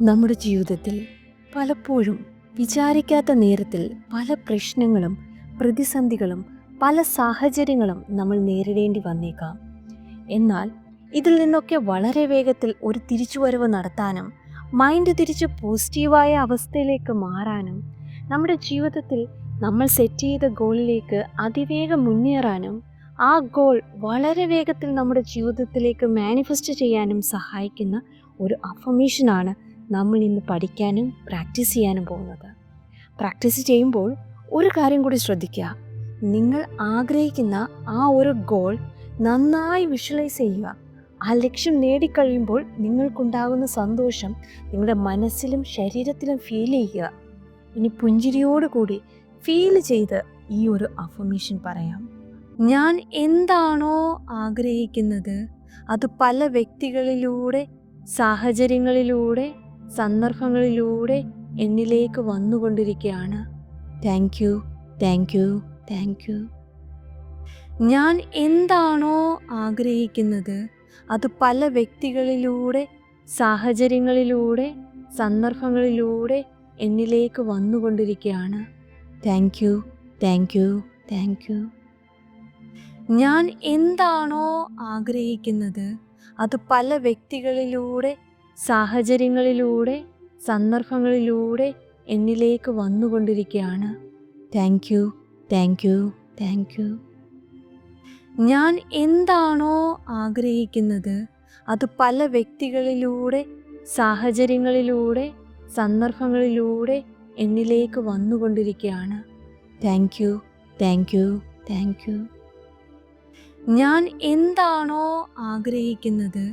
നമ്മുടെ ജീവിതത്തിൽ പലപ്പോഴും വിചാരിക്കാത്ത നേരത്തിൽ പല പ്രശ്നങ്ങളും പ്രതിസന്ധികളും പല സാഹചര്യങ്ങളും നമ്മൾ നേരിടേണ്ടി വന്നേക്കാം. എന്നാൽ ഇതിൽ നിന്നൊക്കെ വളരെ വേഗത്തിൽ ഒരു തിരിച്ചുവരവ് നടത്താനും മൈൻഡ് തിരിച്ച് പോസിറ്റീവായ അവസ്ഥയിലേക്ക് മാറാനും നമ്മുടെ ജീവിതത്തിൽ നമ്മൾ സെറ്റ് ചെയ്ത ഗോളിലേക്ക് അതിവേഗം മുന്നേറാനും ആ ഗോൾ വളരെ വേഗത്തിൽ നമ്മുടെ ജീവിതത്തിലേക്ക് മാനിഫെസ്റ്റ് ചെയ്യാനും സഹായിക്കുന്ന ഒരു അഫർമേഷനാണ് നമ്മൾ ഇന്ന് പഠിക്കാനും പ്രാക്ടീസ് ചെയ്യാനും പോകുന്നത്. പ്രാക്ടീസ് ചെയ്യുമ്പോൾ ഒരു കാര്യം കൂടി ശ്രദ്ധിക്കുക. നിങ്ങൾ ആഗ്രഹിക്കുന്ന ആ ഒരു ഗോൾ നന്നായി വിഷ്വലൈസ് ചെയ്യുക. ആ ലക്ഷ്യം നേടിക്കഴിയുമ്പോൾ നിങ്ങൾക്കുണ്ടാകുന്ന സന്തോഷം നിങ്ങളുടെ മനസ്സിലും ശരീരത്തിലും ഫീൽ ചെയ്യുക. ഇനി പുഞ്ചിരിയോടുകൂടി ഫീൽ ചെയ്ത് ഈ ഒരു അഫർമേഷൻ പറയാം. ഞാൻ എന്താണോ ആഗ്രഹിക്കുന്നത്? അത് പല വ്യക്തികളിലൂടെ സാഹചര്യങ്ങളിലൂടെ സന്ദർഭങ്ങളിലൂടെ എന്നിലേക്ക് വന്നുകൊണ്ടിരിക്കുകയാണ്. Thank you thank you thank you ഞാൻ എന്താണോ ആഗ്രഹിക്കുന്നത് അത് പല വ്യക്തികളിലൂടെ സാഹചര്യങ്ങളിലൂടെ സന്ദർഭങ്ങളിലൂടെ എന്നിലേക്ക് വന്നുകൊണ്ടിരിക്കുകയാണ്. Thank you thank you thank you ഞാൻ എന്താണോ ആഗ്രഹിക്കുന്നത് അത് പല വ്യക്തികളിലൂടെ സാഹചര്യങ്ങളിലൂടെ സന്ദർഭങ്ങളിലൂടെ എന്നിലേക്ക് വന്നുകൊണ്ടിരിക്കുകയാണ്. Thank you thank you thank you ഞാൻ എന്താണോ ആഗ്രഹിക്കുന്നത് അത് പല വ്യക്തികളിലൂടെ സാഹചര്യങ്ങളിലൂടെ സന്ദർഭങ്ങളിലൂടെ എന്നിലേക്ക് വന്നുകൊണ്ടിരിക്കുകയാണ്. Thank you thank you thank you ഞാൻ എന്താണോ ആഗ്രഹിക്കുന്നത്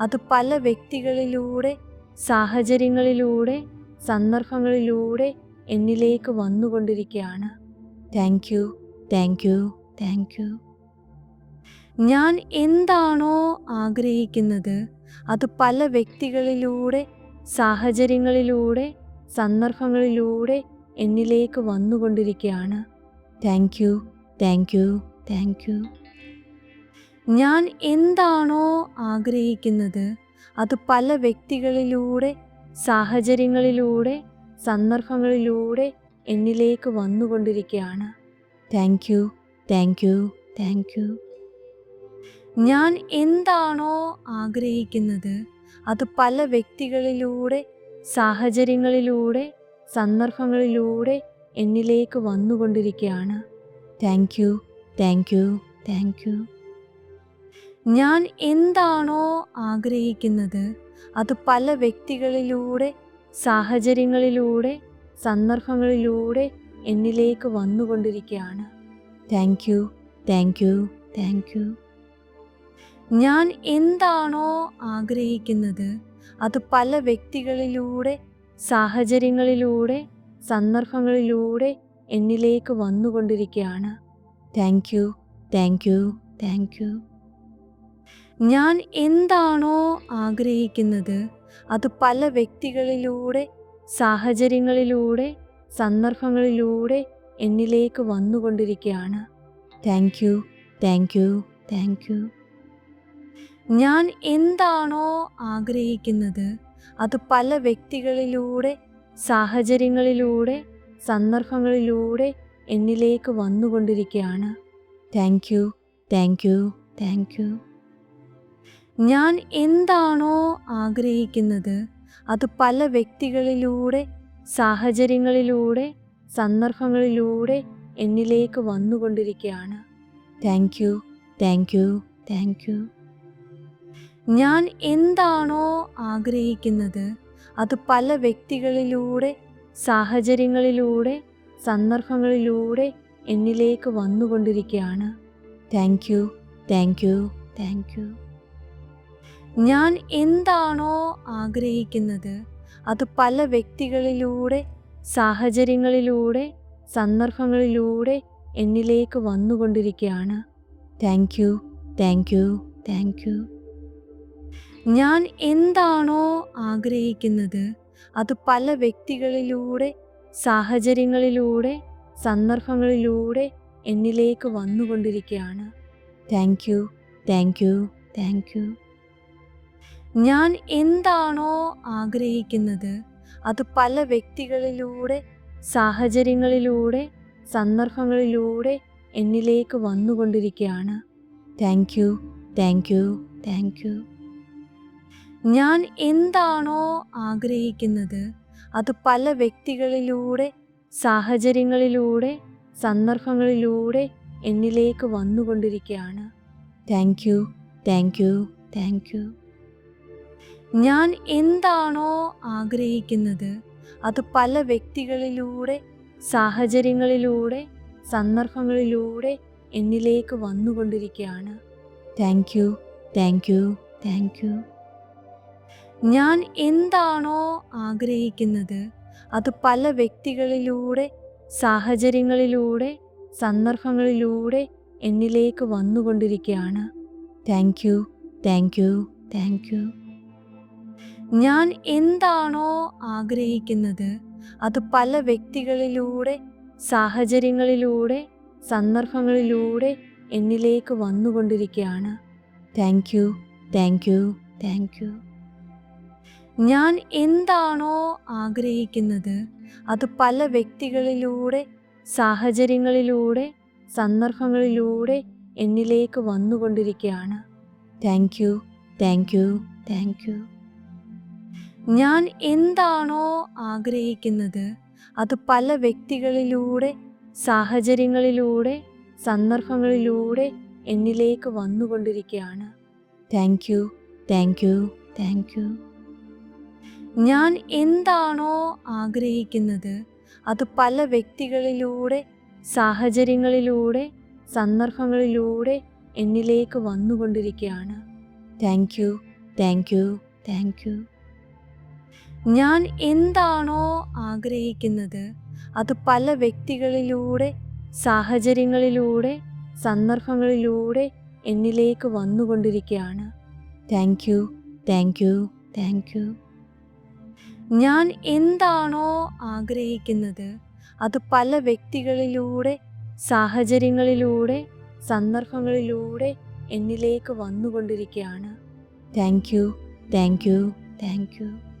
അത് പല വ്യക്തികളിലൂടെ സാഹചര്യങ്ങളിലൂടെ സന്ദർഭങ്ങളിലൂടെ എന്നിലേക്ക് വന്നുകൊണ്ടിരിക്കുകയാണ്. Thank you thank you thank you ഞാൻ എന്താണോ ആഗ്രഹിക്കുന്നത് അത് പല വ്യക്തികളിലൂടെ സാഹചര്യങ്ങളിലൂടെ സന്ദർഭങ്ങളിലൂടെ എന്നിലേക്ക് വന്നുകൊണ്ടിരിക്കുകയാണ്. Thank you thank you thank you ഞാൻ എന്താണോ ആഗ്രഹിക്കുന്നത് അത് പല വ്യക്തികളിലൂടെ സാഹചര്യങ്ങളിലൂടെ സന്ദർഭങ്ങളിലൂടെ എന്നിലേക്ക് വന്നുകൊണ്ടിരിക്കുകയാണ്. Thank you thank you thank you ഞാൻ എന്താണോ ആഗ്രഹിക്കുന്നത് അത് പല വ്യക്തികളിലൂടെ സാഹചര്യങ്ങളിലൂടെ സന്ദർഭങ്ങളിലൂടെ എന്നിലേക്ക് വന്നുകൊണ്ടിരിക്കുകയാണ്. Thank you thank you thank you ഞാൻ എന്താണോ ആഗ്രഹിക്കുന്നത് അത് പല വ്യക്തികളിലൂടെ സാഹചര്യങ്ങളിലൂടെ സന്ദർഭങ്ങളിലൂടെ എന്നിലേക്ക് വന്നുകൊണ്ടിരിക്കുകയാണ്. Thank you thank you thank you ഞാൻ എന്താണോ ആഗ്രഹിക്കുന്നത് അത് പല വ്യക്തികളിലൂടെ സാഹചര്യങ്ങളിലൂടെ സന്ദർഭങ്ങളിലൂടെ എന്നിലേക്ക് വന്നുകൊണ്ടിരിക്കുകയാണ്. Thank you thank you thank you ഞാൻ എന്താണോ ആഗ്രഹിക്കുന്നത് അത് പല വ്യക്തികളിലൂടെ സാഹചര്യങ്ങളിലൂടെ സന്ദർഭങ്ങളിലൂടെ എന്നിലേക്ക് വന്നുകൊണ്ടിരിക്കുകയാണ്. Thank you thank you thank you ഞാൻ എന്താണോ ആഗ്രഹിക്കുന്നത് അത് പല വ്യക്തികളിലൂടെ സാഹചര്യങ്ങളിലൂടെ സന്ദർഭങ്ങളിലൂടെ എന്നിലേക്ക് വന്നുകൊണ്ടിരിക്കുകയാണ്. Thank you thank you thank you ഞാൻ എന്താണോ ആഗ്രഹിക്കുന്നത് അത് പല വ്യക്തികളിലൂടെ സാഹചര്യങ്ങളിലൂടെ സന്ദർഭങ്ങളിലൂടെ എന്നിലേക്ക് വന്നുകൊണ്ടിരിക്കുകയാണ്. Thank you thank you thank you ഞാൻ എന്താണോ ആഗ്രഹിക്കുന്നത് അത് പല വ്യക്തികളിലൂടെ സാഹചര്യങ്ങളിലൂടെ സന്ദർഭങ്ങളിലൂടെ എന്നിലേക്ക് വന്നുകൊണ്ടിരിക്കുകയാണ്. Thank you thank you thank you ഞാൻ എന്താണോ ആഗ്രഹിക്കുന്നത് അത് പല വ്യക്തികളിലൂടെ സാഹചര്യങ്ങളിലൂടെ സന്ദർഭങ്ങളിലൂടെ എന്നിലേക്ക് വന്നുകൊണ്ടിരിക്കുകയാണ്. Thank you thank you thank you ഞാൻ എന്താണോ ആഗ്രഹിക്കുന്നത് അത് പല വ്യക്തികളിലൂടെ സാഹചര്യങ്ങളിലൂടെ സന്ദർഭങ്ങളിലൂടെ എന്നിലേക്ക് വന്നുകൊണ്ടിരിക്കുകയാണ്. Thank you thank you thank you ഞാൻ എന്താണോ ആഗ്രഹിക്കുന്നത് അത് പല വ്യക്തികളിലൂടെ സാഹചര്യങ്ങളിലൂടെ സന്ദർഭങ്ങളിലൂടെ എന്നിലേക്ക് വന്നുകൊണ്ടിരിക്കുകയാണ്. Thank you thank you thank you ഞാൻ എന്താണോ ആഗ്രഹിക്കുന്നത് അത് പല വ്യക്തികളിലൂടെ സാഹചര്യങ്ങളിലൂടെ സന്ദർഭങ്ങളിലൂടെ എന്നിലേക്ക് വന്നുകൊണ്ടിരിക്കുകയാണ്. Thank you thank you thank you ഞാൻ എന്താണോ ആഗ്രഹിക്കുന്നത് അത് പല വ്യക്തികളിലൂടെ സാഹചര്യങ്ങളിലൂടെ സന്ദർഭങ്ങളിലൂടെ എന്നിലേക്ക് വന്നുകൊണ്ടിരിക്കുകയാണ്. Thank you thank you thank you ഞാൻ എന്താണോ ആഗ്രഹിക്കുന്നത് അത് പല വ്യക്തികളിലൂടെ സാഹചര്യങ്ങളിലൂടെ സന്ദർഭങ്ങളിലൂടെ എന്നിലേക്ക് വന്നുകൊണ്ടിരിക്കുകയാണ്. Thank you thank you thank you ഞാൻ എന്താണോ ആഗ്രഹിക്കുന്നത് അത് പല വ്യക്തികളിലൂടെ സാഹചര്യങ്ങളിലൂടെ സന്ദർഭങ്ങളിലൂടെ എന്നിലേക്ക് വന്നുകൊണ്ടിരിക്കുകയാണ്. Thank you thank you thank you ഞാൻ എന്താണോ ആഗ്രഹിക്കുന്നത് അത് പല വ്യക്തികളിലൂടെ സാഹചര്യങ്ങളിലൂടെ സന്ദർഭങ്ങളിലൂടെ എന്നിലേക്ക് വന്നുകൊണ്ടിരിക്കുകയാണ്. Thank you thank you thank you ഞാൻ എന്താണോ ആഗ്രഹിക്കുന്നത് അത് പല വ്യക്തികളിലൂടെ സാഹചര്യങ്ങളിലൂടെ സന്ദർഭങ്ങളിലൂടെ എന്നിലേക്ക് വന്നുകൊണ്ടിരിക്കുകയാണ്. Thank you thank you thank you ഞാൻ എന്താണോ ആഗ്രഹിക്കുന്നത് അത് പല വ്യക്തികളിലൂടെ സാഹചര്യങ്ങളിലൂടെ സന്ദർഭങ്ങളിലൂടെ എന്നിലേക്ക് വന്നുകൊണ്ടിരിക്കുകയാണ്. Thank you thank you thank you ഞാൻ എന്താണോ ആഗ്രഹിക്കുന്നത് അത് പല വ്യക്തികളിലൂടെ സാഹചര്യങ്ങളിലൂടെ സന്ദർഭങ്ങളിലൂടെ എന്നിലേക്ക് വന്നുകൊണ്ടിരിക്കുകയാണ്. Thank you thank you thank you ഞാൻ എന്താണോ ആഗ്രഹിക്കുന്നത് അത് പല വ്യക്തികളിലൂടെ സാഹചര്യങ്ങളിലൂടെ സന്ദർഭങ്ങളിലൂടെ എന്നിലേക്ക് വന്നുകൊണ്ടിരിക്കുകയാണ്. Thank you thank you thank you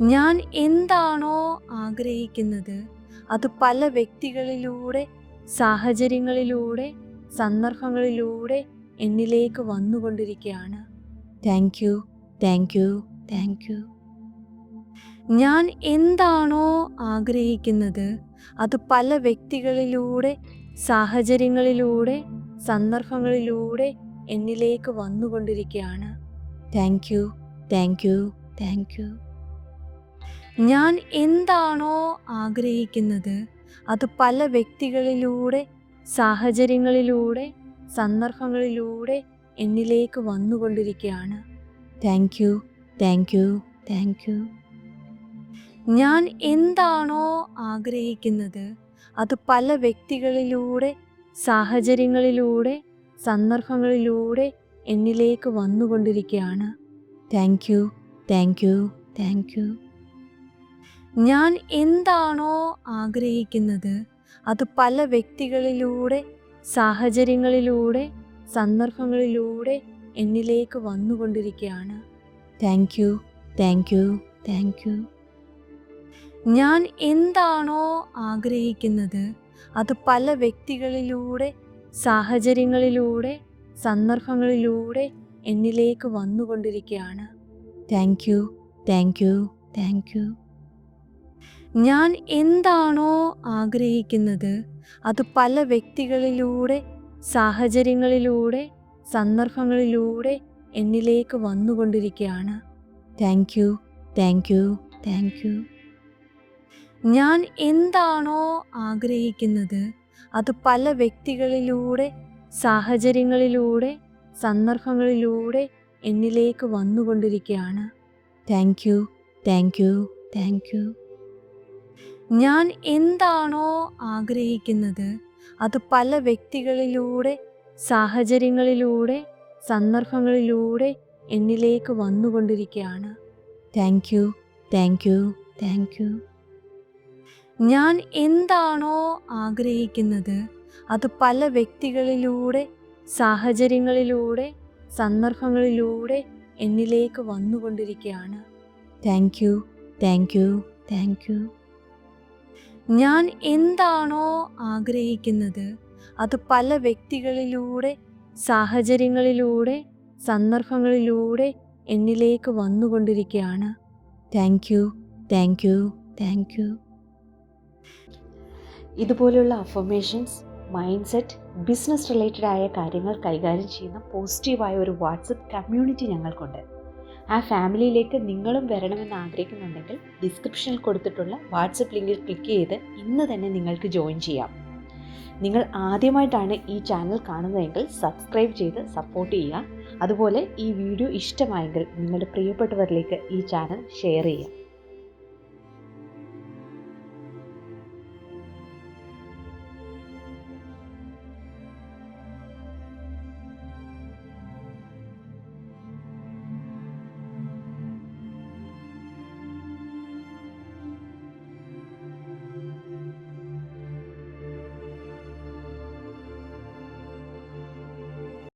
ഞാൻ എന്താണോ ആഗ്രഹിക്കുന്നത് അത് പല വ്യക്തികളിലൂടെ സാഹചര്യങ്ങളിലൂടെ സന്ദർഭങ്ങളിലൂടെ എന്നിലേക്ക് വന്നുകൊണ്ടിരിക്കുകയാണ്. Thank you thank you thank you ഞാൻ എന്താണോ ആഗ്രഹിക്കുന്നത് അത് പല വ്യക്തികളിലൂടെ സാഹചര്യങ്ങളിലൂടെ സന്ദർഭങ്ങളിലൂടെ എന്നിലേക്ക് വന്നുകൊണ്ടിരിക്കുകയാണ്. Thank you thank you thank you ഞാൻ എന്താണോ ആഗ്രഹിക്കുന്നത് അത് പല വ്യക്തികളിലൂടെ സാഹചര്യങ്ങളിലൂടെ സന്ദർഭങ്ങളിലൂടെ എന്നിലേക്ക് വന്നുകൊണ്ടിരിക്കുകയാണ്. Thank you thank you thank you ഞാൻ എന്താണോ ആഗ്രഹിക്കുന്നത് അത് പല വ്യക്തികളിലൂടെ സാഹചര്യങ്ങളിലൂടെ സന്ദർഭങ്ങളിലൂടെ എന്നിലേക്ക് വന്നുകൊണ്ടിരിക്കുകയാണ്. Thank you thank you thank you ഞാൻ എന്താണോ ആഗ്രഹിക്കുന്നത് അത് പല വ്യക്തികളിലൂടെ സാഹചര്യങ്ങളിലൂടെ സന്ദർഭങ്ങളിലൂടെ എന്നിലേക്ക് വന്നുകൊണ്ടിരിക്കുകയാണ്. Thank you thank you thank you ഞാൻ എന്താണോ ആഗ്രഹിക്കുന്നത് അത് പല വ്യക്തികളിലൂടെ സാഹചര്യങ്ങളിലൂടെ സന്ദർഭങ്ങളിലൂടെ എന്നിലേക്ക് വന്നുകൊണ്ടിരിക്കുകയാണ്. Thank you thank you thank you ഞാൻ എന്താണോ ആഗ്രഹിക്കുന്നത് അത് പല വ്യക്തികളിലൂടെ സാഹചര്യങ്ങളിലൂടെ സന്ദർഭങ്ങളിലൂടെ എന്നിലേക്ക് വന്നുകൊണ്ടിരിക്കുകയാണ്. Thank you thank you thank you ഞാൻ എന്താണോ ആഗ്രഹിക്കുന്നത് അത് പല വ്യക്തികളിലൂടെ സാഹചര്യങ്ങളിലൂടെ സന്ദർഭങ്ങളിലൂടെ എന്നിലേക്ക് വന്നുകൊണ്ടിരിക്കുകയാണ്. Thank you thank you thank you ഞാൻ എന്താണോ ആഗ്രഹിക്കുന്നത് അത് പല വ്യക്തികളിലൂടെ സാഹചര്യങ്ങളിലൂടെ സന്ദർഭങ്ങളിലൂടെ എന്നിലേക്ക് വന്നുകൊണ്ടിരിക്കുകയാണ്. Thank you thank you thank you ഞാൻ എന്താണോ ആഗ്രഹിക്കുന്നത് അത് പല വ്യക്തികളിലൂടെ സാഹചര്യങ്ങളിലൂടെ സന്ദർഭങ്ങളിലൂടെ എന്നിലേക്ക് വന്നുകൊണ്ടിരിക്കുകയാണ്. Thank you thank you thank you ഞാൻ എന്താണോ ആഗ്രഹിക്കുന്നത് അത് പല വ്യക്തികളിലൂടെ സാഹചര്യങ്ങളിലൂടെ സന്ദർഭങ്ങളിലൂടെ എന്നിലേക്ക് വന്നുകൊണ്ടിരിക്കുകയാണ്. Thank you thank you thank you ഇതുപോലെയുള്ള affirmations mind set business related ആയ കാര്യങ്ങൾ കൈകാര്യം ചെയ്യുന്ന പോസിറ്റീവായ ഒരു വാട്സപ്പ് കമ്മ്യൂണിറ്റി ഞങ്ങൾക്കുണ്ട്. ആ ഫാമിലിയിലേക്ക് നിങ്ങളും വരണമെന്ന് ആഗ്രഹിക്കുന്നുണ്ടെങ്കിൽ ഡിസ്ക്രിപ്ഷനിൽ കൊടുത്തിട്ടുള്ള വാട്സപ്പ് ലിങ്കിൽ ക്ലിക്ക് ചെയ്ത് ഇന്ന് തന്നെ നിങ്ങൾക്ക് ജോയിൻ ചെയ്യാം. നിങ്ങൾ ആദ്യമായിട്ടാണ് ഈ ചാനൽ കാണുന്നതെങ്കിൽ സബ്സ്ക്രൈബ് ചെയ്ത് സപ്പോർട്ട് ചെയ്യുക. അതുപോലെ ഈ വീഡിയോ ഇഷ്ടമായെങ്കിൽ നിങ്ങളുടെ പ്രിയപ്പെട്ടവരിലേക്ക് ഈ ചാനൽ ഷെയർ ചെയ്യുക.